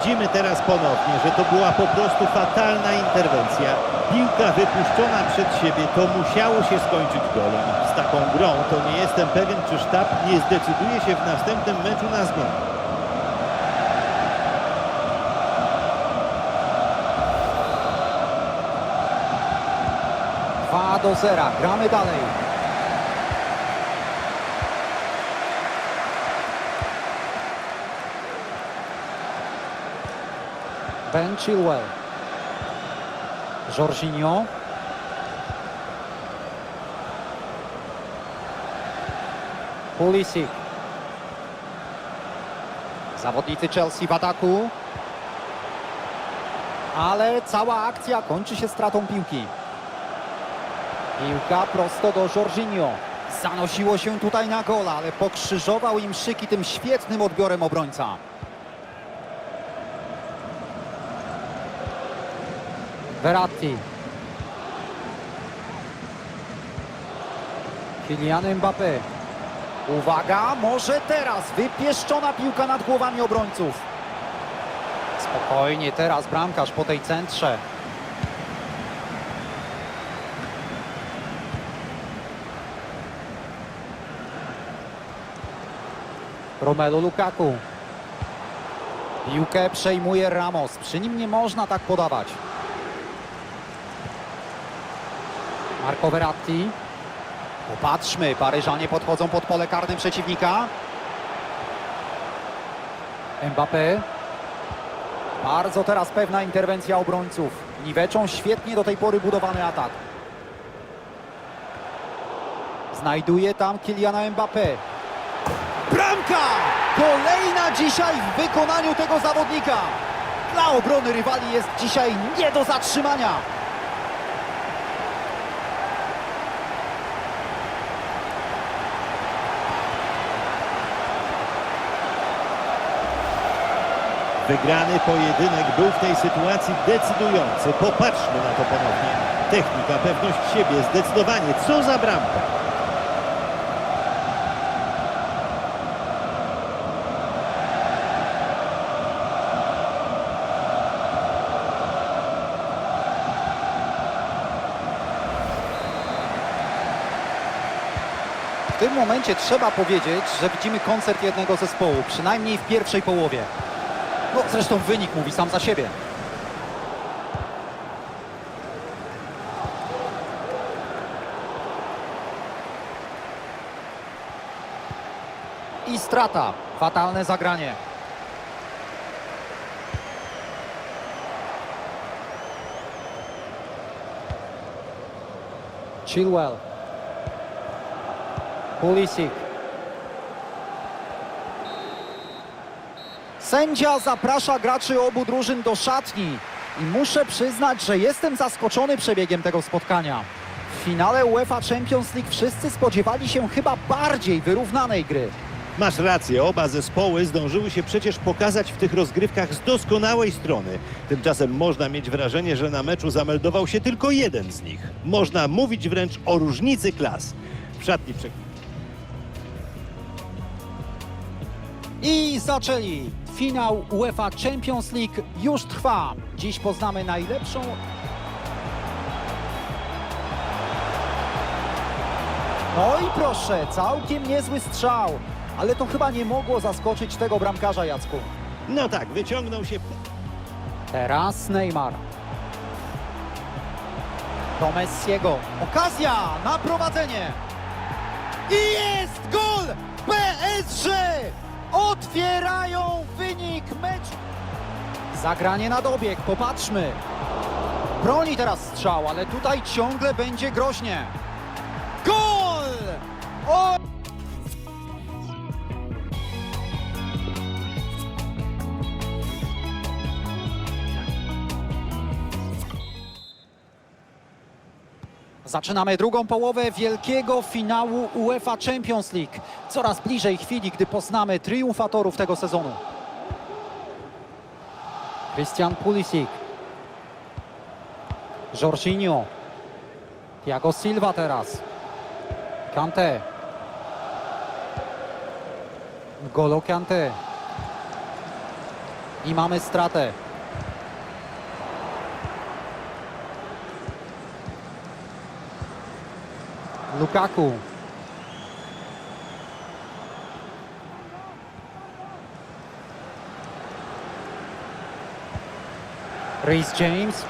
Widzimy teraz ponownie, że to była po prostu fatalna interwencja. Piłka wypuszczona przed siebie, to musiało się skończyć golem. Z taką grą to nie jestem pewien, czy sztab nie zdecyduje się w następnym meczu na zmianę. Do zera. Gramy dalej. Ben Chilwell. Jorginho. Pulisic. Zawodnicy Chelsea w ataku. Ale cała akcja kończy się stratą piłki. Piłka prosto do Jorginho. Zanosiło się tutaj na gola, ale pokrzyżował im szyki tym świetnym odbiorem obrońca. Verratti. Kylian Mbappé. Uwaga, może teraz wypieszczona piłka nad głowami obrońców. Spokojnie teraz bramkarz po tej centrze. Romelu Lukaku. Piłkę przejmuje Ramos. Przy nim nie można tak podawać. Marco Verratti. Popatrzmy, Paryżanie podchodzą pod pole karne przeciwnika. Mbappé. Bardzo teraz pewna interwencja obrońców. Niweczą świetnie do tej pory budowany atak. Znajduje tam Kyliana Mbappé. Bramka! Kolejna dzisiaj w wykonaniu tego zawodnika. Dla obrony rywali jest dzisiaj nie do zatrzymania. Wygrany pojedynek był w tej sytuacji decydujący. Popatrzmy na to ponownie. Technika, pewność siebie, zdecydowanie. Co za bramka. W tym momencie trzeba powiedzieć, że widzimy koncert jednego zespołu, przynajmniej w pierwszej połowie. No zresztą wynik mówi sam za siebie. I strata. Fatalne zagranie. Chilwell. Pulisic. Sędzia zaprasza graczy obu drużyn do szatni i muszę przyznać, że jestem zaskoczony przebiegiem tego spotkania. W finale UEFA Champions League wszyscy spodziewali się chyba bardziej wyrównanej gry. Masz rację, oba zespoły zdążyły się przecież pokazać w tych rozgrywkach z doskonałej strony. Tymczasem można mieć wrażenie, że na meczu zameldował się tylko jeden z nich. Można mówić wręcz o różnicy klas. W szatni prze... I zaczęli. Finał UEFA Champions League już trwa. Dziś poznamy najlepszą No i proszę, całkiem niezły strzał. Ale to chyba nie mogło zaskoczyć tego bramkarza Jacku. No tak, wyciągnął się... Teraz Neymar. Do Messiego. Okazja na prowadzenie. I jest gol! PSG! Otwierają meczu. Zagranie na dobieg, popatrzmy. Broni teraz strzał, ale tutaj ciągle będzie groźnie. Gol! O! Zaczynamy drugą połowę wielkiego finału UEFA Champions League. Coraz bliżej chwili, gdy poznamy triumfatorów tego sezonu. Christian Pulisic. Jorginho. Thiago Silva teraz. Kante. Golo Kante. I mamy stratę. Lukaku. Reece James.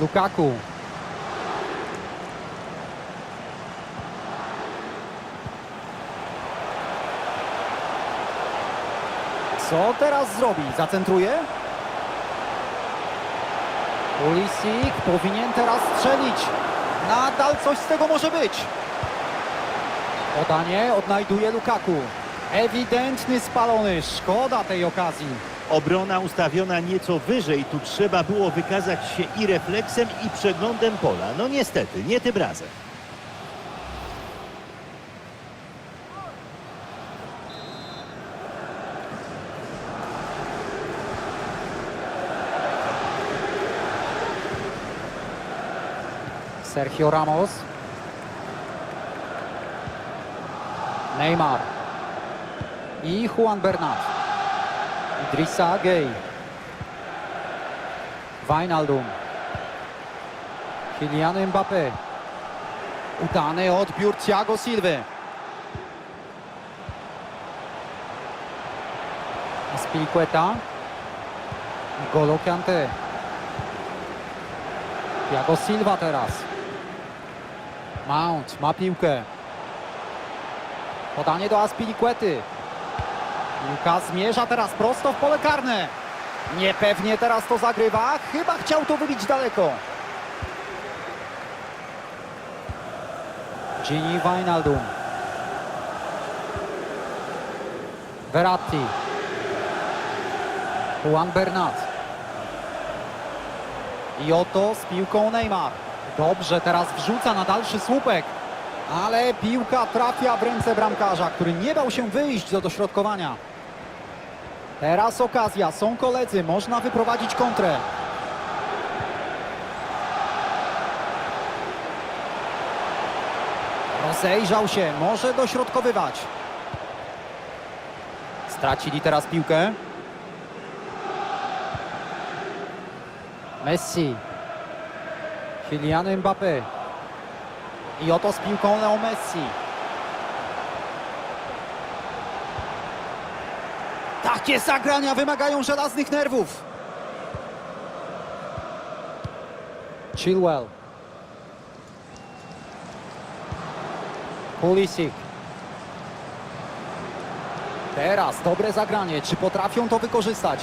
Lukaku. Co teraz zrobi? Zacentruje? Pulisic powinien teraz strzelić. Nadal coś z tego może być. Podanie odnajduje Lukaku. Ewidentny spalony. Szkoda tej okazji. Obrona ustawiona nieco wyżej, tu trzeba było wykazać się i refleksem, i przeglądem pola. No niestety, nie tym razem. Sergio Ramos. Neymar. I Juan Bernat. Idrissa Gueye. Wijnaldum. Kylian Mbappé. Udany odbiór Thiago Silva. Spiliqueta. Golo Kante. Thiago Silva teraz. Mount ma piłkę. Podanie do Aspiliquety. Piłka zmierza teraz prosto w pole karne. Niepewnie teraz to zagrywa. Chyba chciał to wybić daleko. Gini Wijnaldum. Verratti. Juan Bernat. I oto z piłką Neymar. Dobrze, teraz wrzuca na dalszy słupek. Ale piłka trafia w ręce bramkarza, który nie dał się wyjść do dośrodkowania. Teraz okazja, są koledzy, można wyprowadzić kontrę. Rozejrzał się, może dośrodkowywać. Stracili teraz piłkę. Messi. Kylian Mbappé. I oto z piłką Leo Messi. Takie zagrania wymagają żelaznych nerwów. Chilwell. Pulisic. Teraz dobre zagranie. Czy potrafią to wykorzystać?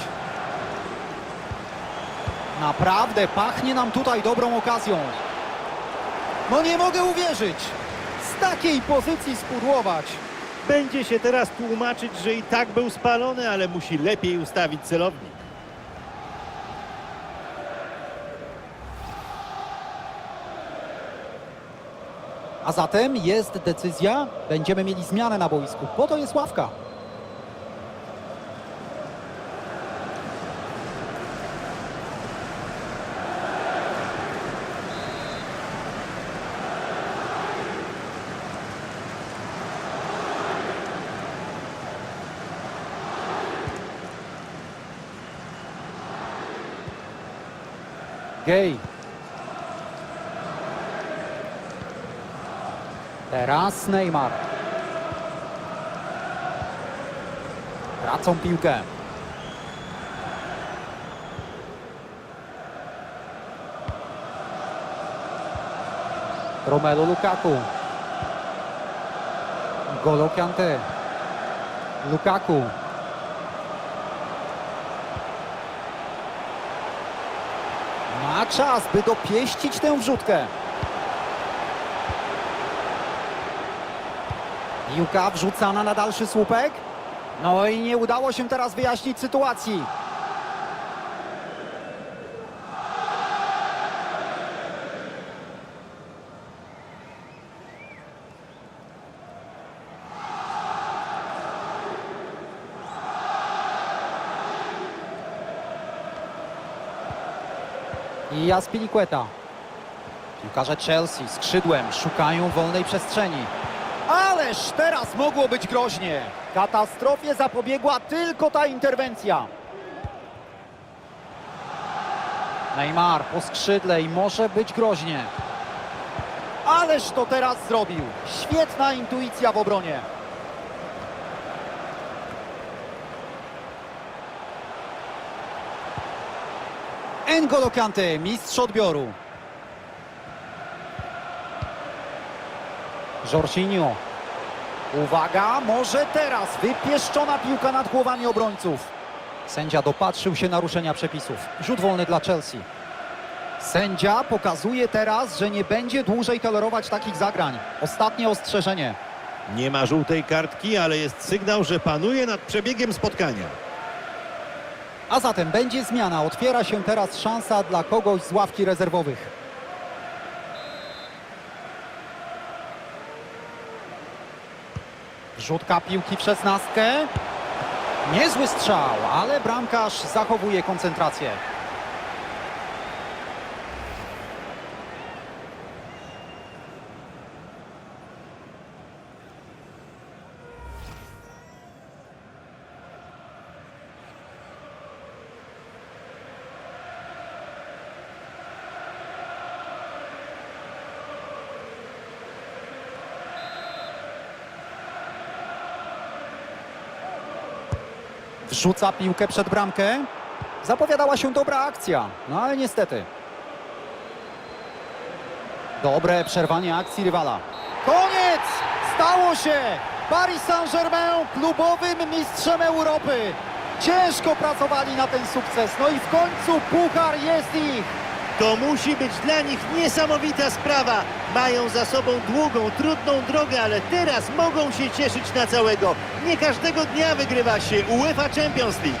Naprawdę pachnie nam tutaj dobrą okazją. No nie mogę uwierzyć. Z takiej pozycji spudłować. Będzie się teraz tłumaczyć, że i tak był spalony, ale musi lepiej ustawić celownik. A zatem jest decyzja, będziemy mieli zmianę na boisku. Po to jest ławka. Gej. Teraz Neymar. Tracą piłkę. Romelu Lukaku. Golo Kante. Lukaku. Ma czas, by dopieścić tę wrzutkę. Piłka wrzucana na dalszy słupek. No i nie udało się teraz wyjaśnić sytuacji. I Aspilicueta. Piłkarze Chelsea skrzydłem szukają wolnej przestrzeni. Ależ teraz mogło być groźnie. Katastrofie zapobiegła tylko ta interwencja. Neymar po skrzydle i może być groźnie. Ależ to teraz zrobił. Świetna intuicja w obronie. N'Golo Kante, mistrz odbioru. Jorginho. Uwaga, może teraz wypieszczona piłka nad głowami obrońców. Sędzia dopatrzył się naruszenia przepisów. Rzut wolny dla Chelsea. Sędzia pokazuje teraz, że nie będzie dłużej tolerować takich zagrań. Ostatnie ostrzeżenie. Nie ma żółtej kartki, ale jest sygnał, że panuje nad przebiegiem spotkania. A zatem będzie zmiana. Otwiera się teraz szansa dla kogoś z ławki rezerwowych. Rzutka piłki przez nastkę. Niezły strzał, ale bramkarz zachowuje koncentrację. Wrzuca piłkę przed bramkę. Zapowiadała się dobra akcja, no ale niestety. Dobre przerwanie akcji rywala. Koniec! Stało się! Paris Saint-Germain klubowym mistrzem Europy. Ciężko pracowali na ten sukces, no i w końcu puchar jest ich. To musi być dla nich niesamowita sprawa. Mają za sobą długą, trudną drogę, ale teraz mogą się cieszyć na całego. Nie każdego dnia wygrywa się UEFA Champions League.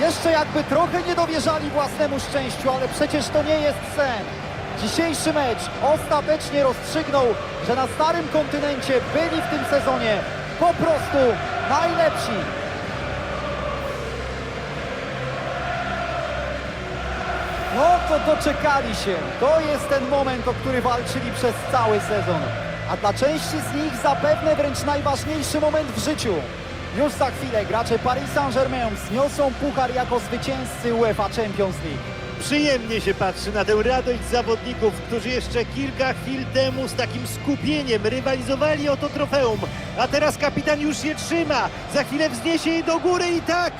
Jeszcze jakby trochę nie dowierzali własnemu szczęściu, ale przecież to nie jest sen. Dzisiejszy mecz ostatecznie rozstrzygnął, że na starym kontynencie byli w tym sezonie po prostu najlepsi. To doczekali się. To jest ten moment, o który walczyli przez cały sezon. A dla części z nich zapewne wręcz najważniejszy moment w życiu. Już za chwilę gracze Paris Saint-Germain zniosą puchar jako zwycięzcy UEFA Champions League. Przyjemnie się patrzy na tę radość zawodników, którzy jeszcze kilka chwil temu z takim skupieniem rywalizowali o to trofeum. A teraz kapitan już je trzyma. Za chwilę wzniesie je do góry i tak.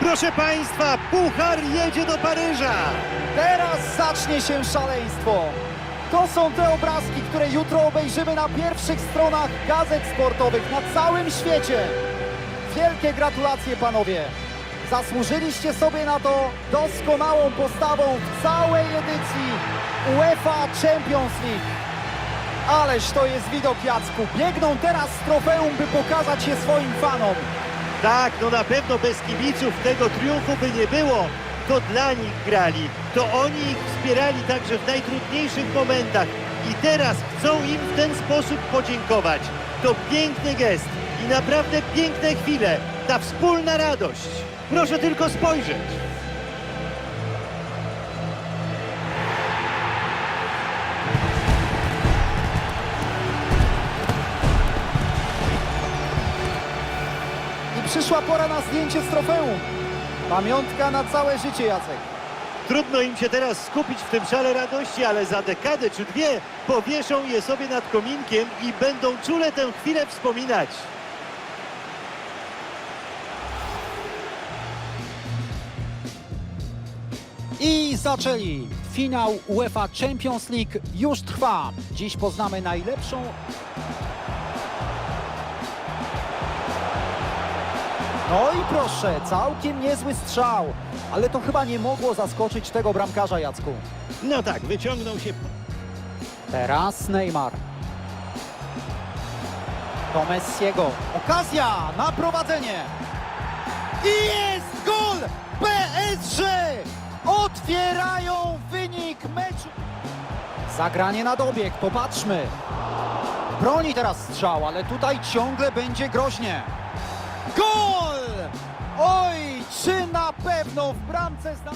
Proszę Państwa, puchar jedzie do Paryża. Teraz zacznie się szaleństwo. To są te obrazki, które jutro obejrzymy na pierwszych stronach gazet sportowych na całym świecie. Wielkie gratulacje panowie. Zasłużyliście sobie na to doskonałą postawą w całej edycji UEFA Champions League. Ależ to jest widok Jacku. Biegną teraz z trofeum, by pokazać je swoim fanom. Tak, no na pewno bez kibiców tego triumfu by nie było. To dla nich grali, to oni ich wspierali także w najtrudniejszych momentach i teraz chcą im w ten sposób podziękować. To piękny gest i naprawdę piękne chwile, ta wspólna radość. Proszę tylko spojrzeć. Przyszła pora na zdjęcie z trofeum. Pamiątka na całe życie, Jacek. Trudno im się teraz skupić w tym szale radości, ale za dekadę czy dwie powieszą je sobie nad kominkiem i będą czule tę chwilę wspominać. I zaczęli. Finał UEFA Champions League już trwa. Dziś poznamy najlepszą. No i proszę, całkiem niezły strzał. Ale to chyba nie mogło zaskoczyć tego bramkarza, Jacku. No tak, wyciągnął się Teraz Neymar. Do Messiego. Okazja na prowadzenie. I jest gol! PSG! Otwierają wynik meczu. Zagranie na dobieg, popatrzmy. Broni teraz strzał, ale tutaj ciągle będzie groźnie. Gol! Oj, czy na pewno w bramce zna...